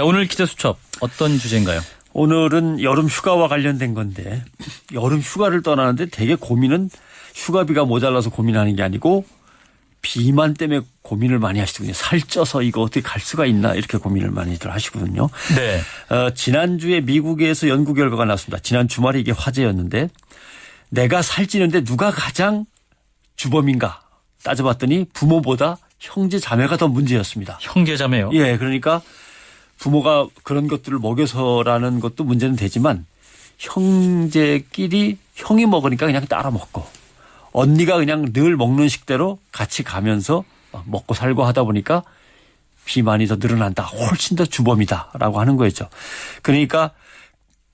자, 오늘 기자 수첩 어떤 주제인가요? 오늘은 여름 휴가와 관련된 건데 여름 휴가를 떠나는데 되게 고민은 휴가비가 모자라서 고민하는 게 아니고 비만 때문에 고민을 많이 하시더군요. 살쪄서 이거 어떻게 갈 수가 있나 이렇게 고민을 많이들 하시거든요. 네. 어, 지난주에 미국에서 연구 결과가 나왔습니다. 지난 주말에 이게 화제였는데 내가 살찌는데 누가 가장 주범인가 따져봤더니 부모보다 형제 자매가 더 문제였습니다. 형제 자매요. 예, 그러니까 부모가 그런 것들을 먹여서라는 것도 문제는 되지만 형제끼리 형이 먹으니까 그냥 따라 먹고 언니가 그냥 늘 먹는 식대로 같이 가면서 먹고 살고 하다 보니까 비만이 더 늘어난다. 훨씬 더 주범이다라고 하는 거였죠. 그러니까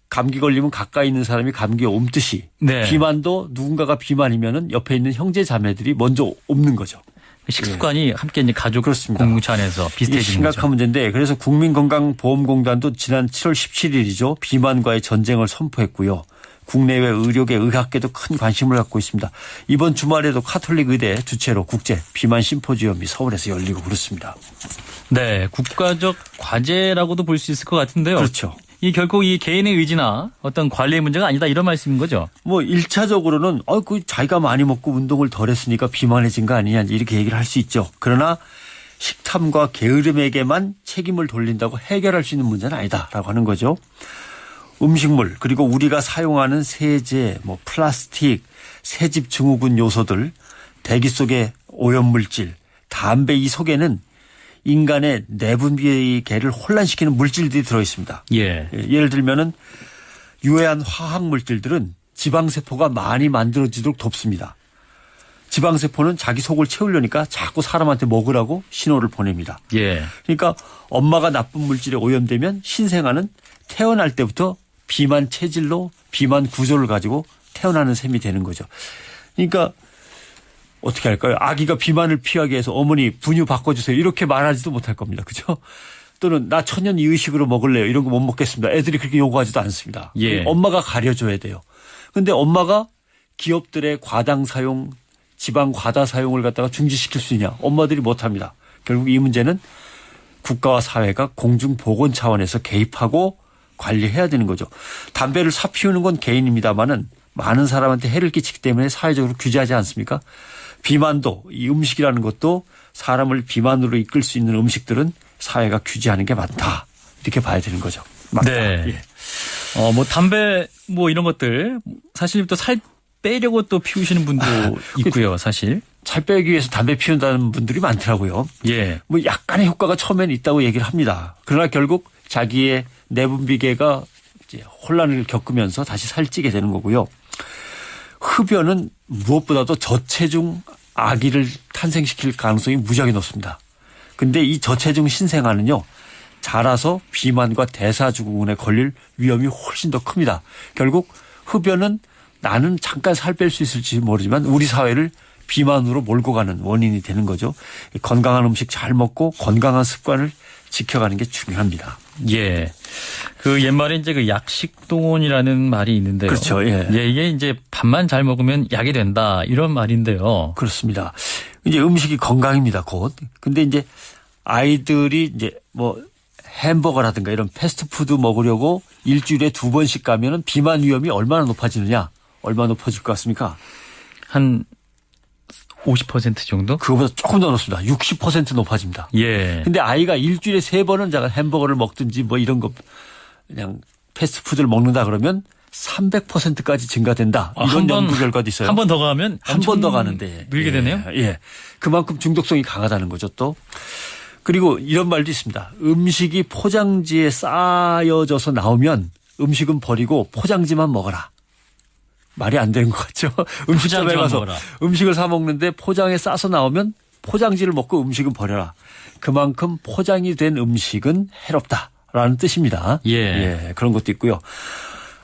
감기 걸리면 가까이 있는 사람이 감기에 옮듯이 네. 비만도 누군가가 비만이면은 옆에 있는 형제 자매들이 먼저 옮는 거죠. 식습관이 함께 이제 가족 그렇습니다. 공동체 안에서 비슷해지는 심각한 거죠. 문제인데 그래서 국민건강보험공단도 지난 7월 17일이죠. 비만과의 전쟁을 선포했고요. 국내외 의료계 의학계도 큰 관심을 갖고 있습니다. 이번 주말에도 카톨릭 의대 주최로 국제 비만 심포지엄이 서울에서 열리고 그렇습니다. 네, 국가적 과제라고도 볼 수 있을 것 같은데요. 그렇죠. 이 결국 이 개인의 의지나 어떤 관리의 문제가 아니다 이런 말씀인 거죠. 뭐 1차적으로는 어, 그 자기가 많이 먹고 운동을 덜 했으니까 비만해진 거 아니냐 이렇게 얘기를 할 수 있죠. 그러나 식탐과 게으름에게만 책임을 돌린다고 해결할 수 있는 문제는 아니다라고 하는 거죠. 음식물 그리고 우리가 사용하는 세제, 뭐 플라스틱, 새집 증후군 요소들, 대기 속의 오염물질, 담배 이 속에는 인간의 내분비계를 혼란시키는 물질들이 들어 있습니다. 예. 예, 예를 들면은 유해한 화학 물질들은 지방세포가 많이 만들어지도록 돕습니다. 지방세포는 자기 속을 채우려니까 자꾸 사람한테 먹으라고 신호를 보냅니다. 예. 그러니까 엄마가 나쁜 물질에 오염되면 신생아는 태어날 때부터 비만 체질로 비만 구조를 가지고 태어나는 셈이 되는 거죠. 그러니까 어떻게 할까요? 아기가 비만을 피하기 위해서 어머니 분유 바꿔주세요. 이렇게 말하지도 못할 겁니다. 그죠? 또는 나 천연 이의식으로 먹을래요. 이런 거 못 먹겠습니다. 애들이 그렇게 요구하지도 않습니다. 예. 엄마가 가려줘야 돼요. 근데 엄마가 기업들의 과당 사용, 지방 과다 사용을 갖다가 중지시킬 수 있냐? 엄마들이 못합니다. 결국 이 문제는 국가와 사회가 공중 보건 차원에서 개입하고 관리해야 되는 거죠. 담배를 사 피우는 건 개인입니다만은 많은 사람한테 해를 끼치기 때문에 사회적으로 규제하지 않습니까? 비만도 이 음식이라는 것도 사람을 비만으로 이끌 수 있는 음식들은 사회가 규제하는 게 많다. 이렇게 봐야 되는 거죠. 맞다. 네. 예. 어, 뭐 담배 뭐 이런 것들 사실 또 살 빼려고 또 피우시는 분도 있고요, 사실. 살 빼기 위해서 담배 피운다는 분들이 많더라고요. 예. 뭐 약간의 효과가 처음에는 있다고 얘기를 합니다. 그러나 결국 자기의 내분비계가 이제 혼란을 겪으면서 다시 살찌게 되는 거고요. 흡연은 무엇보다도 저체중 아기를 탄생시킬 가능성이 무지하게 높습니다. 근데 이 저체중 신생아는요. 자라서 비만과 대사증후군에 걸릴 위험이 훨씬 더 큽니다. 결국 흡연은 나는 잠깐 살 뺄 수 있을지 모르지만 우리 사회를 비만으로 몰고 가는 원인이 되는 거죠. 건강한 음식 잘 먹고 건강한 습관을 지켜가는 게 중요합니다. 예. 그 옛말에 이제 그 약식동원이라는 말이 있는데요. 그렇죠. 예. 예, 이게 이제 밥만 잘 먹으면 약이 된다 이런 말인데요. 그렇습니다. 이제 음식이 건강입니다, 곧. 근데 이제 아이들이 이제 뭐 햄버거라든가 이런 패스트푸드 먹으려고 일주일에 두 번씩 가면은 비만 위험이 얼마나 높아지느냐? 얼마 높아질 것 같습니까? 한 50% 정도? 그거보다 조금 더 높습니다. 60% 높아집니다. 예. 근데 아이가 일주일에 세 번은 자가 햄버거를 먹든지 뭐 이런 거 그냥 패스트푸드를 먹는다 그러면 300%까지 증가된다. 아, 이런 한 번- 연구 결과도 있어요. 한 번 더 가면 한 번 더 가는데 늘게 예, 되네요. 예, 그만큼 중독성이 강하다는 거죠 또. 그리고 이런 말도 있습니다. 음식이 포장지에 쌓여져서 나오면 음식은 버리고 포장지만 먹어라. 말이 안 되는 것 같죠. 음식점에 가서 먹어라. 음식을 사 먹는데 포장에 싸서 나오면 포장지를 먹고 음식은 버려라. 그만큼 포장이 된 음식은 해롭다라는 뜻입니다. 예. 그런 것도 있고요.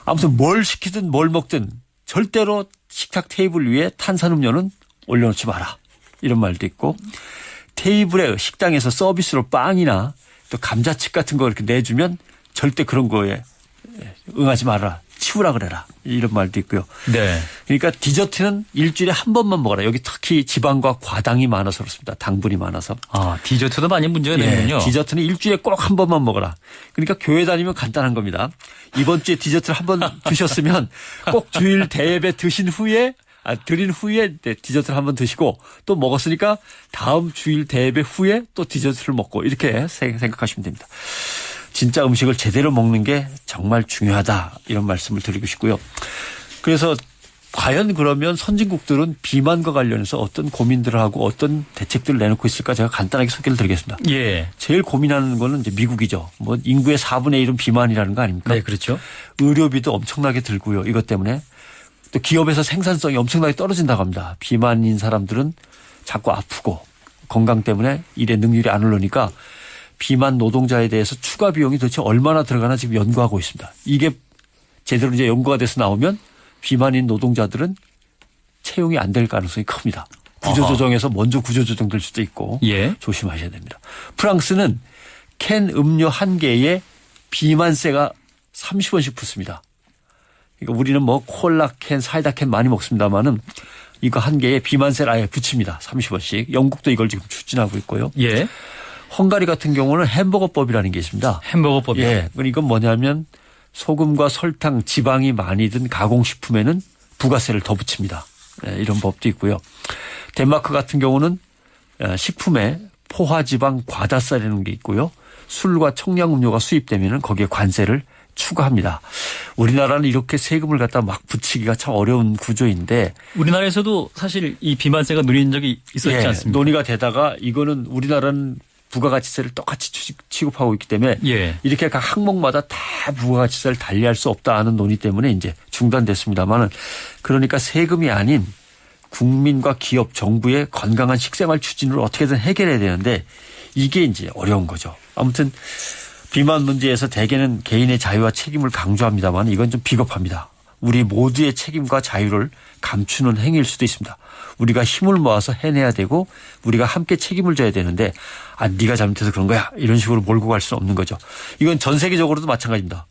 아무튼 뭘 시키든 뭘 먹든 절대로 식탁 테이블 위에 탄산음료는 올려놓지 마라. 이런 말도 있고 테이블에 식당에서 서비스로 빵이나 또 감자칩 같은 거 이렇게 내주면 절대 그런 거에 응하지 말아라. 치우라 그래라. 이런 말도 있고요. 네. 그러니까 디저트는 일주일에 한 번만 먹어라. 여기 특히 지방과 과당이 많아서 그렇습니다. 당분이 많아서. 아, 디저트도 많이 문제가 예, 되는군요. 디저트는 일주일에 꼭 한 번만 먹어라. 그러니까 교회 다니면 간단한 겁니다. 이번 주에 디저트를 한 번 드셨으면 꼭 주일 대예배 드신 후에 아, 드린 후에 네, 디저트를 한번 드시고 또 먹었으니까 다음 주일 대예배 후에 또 디저트를 먹고 이렇게 생- 생각하시면 됩니다. 진짜 음식을 제대로 먹는 게 정말 중요하다 이런 말씀을 드리고 싶고요. 그래서 과연 그러면 선진국들은 비만과 관련해서 어떤 고민들을 하고 어떤 대책들을 내놓고 있을까 제가 간단하게 소개를 드리겠습니다. 예. 제일 고민하는 거는 이제 미국이죠. 뭐 인구의 4분의 1은 비만이라는 거 아닙니까? 네, 그렇죠. 의료비도 엄청나게 들고요. 이것 때문에 또 기업에서 생산성이 엄청나게 떨어진다고 합니다. 비만인 사람들은 자꾸 아프고 건강 때문에 일의 능률이 안 오르니까 비만 노동자에 대해서 추가 비용이 도대체 얼마나 들어가나 지금 연구하고 있습니다. 이게 제대로 이제 연구가 돼서 나오면 비만인 노동자들은 채용이 안 될 가능성이 큽니다. 구조조정에서 먼저 구조조정될 수도 있고 예. 조심하셔야 됩니다. 프랑스는 캔 음료 한 개에 비만세가 30원씩 붙습니다. 그러니까 우리는 뭐 콜라 캔, 사이다 캔 많이 먹습니다만은 이거 한 개에 비만세를 아예 붙입니다. 30원씩. 영국도 이걸 지금 추진하고 있고요. 예. 헝가리 같은 경우는 햄버거법이라는 게 있습니다. 햄버거법이요. 예. 이건 뭐냐면 소금과 설탕, 지방이 많이 든 가공식품에는 부가세를 더 붙입니다. 예, 이런 법도 있고요. 덴마크 같은 경우는 어, 식품에 포화지방 과다쌀이라는 게 있고요. 술과 청량음료가 수입되면 거기에 관세를 추가합니다. 우리나라는 이렇게 세금을 갖다 막 붙이기가 참 어려운 구조인데 우리나라에서도 사실 이 비만세가 누린 적이 있었지 예, 않습니까? 논의가 되다가 이거는 우리나라는 부가가치세를 똑같이 취- 취급하고 있기 때문에 예. 이렇게 각 항목마다 다 부가가치세를 달리할 수 없다 하는 논의 때문에 이제 중단됐습니다만은 그러니까 세금이 아닌 국민과 기업, 정부의 건강한 식생활 추진을 어떻게든 해결해야 되는데 이게 이제 어려운 거죠. 아무튼 비만 문제에서 대개는 개인의 자유와 책임을 강조합니다만 이건 좀 비겁합니다. 우리 모두의 책임과 자유를 감추는 행위일 수도 있습니다. 우리가 힘을 모아서 해내야 되고 우리가 함께 책임을 져야 되는데 아 네가 잘못해서 그런 거야 이런 식으로 몰고 갈 수는 없는 거죠. 이건 전 세계적으로도 마찬가지입니다.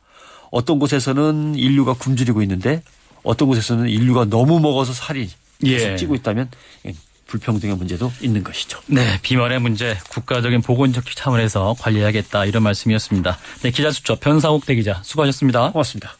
어떤 곳에서는 인류가 굶주리고 있는데 어떤 곳에서는 인류가 너무 먹어서 살이 예. 찌고 있다면 불평등의 문제도 있는 것이죠. 네, 비만의 문제 국가적인 보건적 차원에서 관리해야겠다 이런 말씀이었습니다. 네, 기자 수첩 변상욱 대기자 수고하셨습니다. 고맙습니다.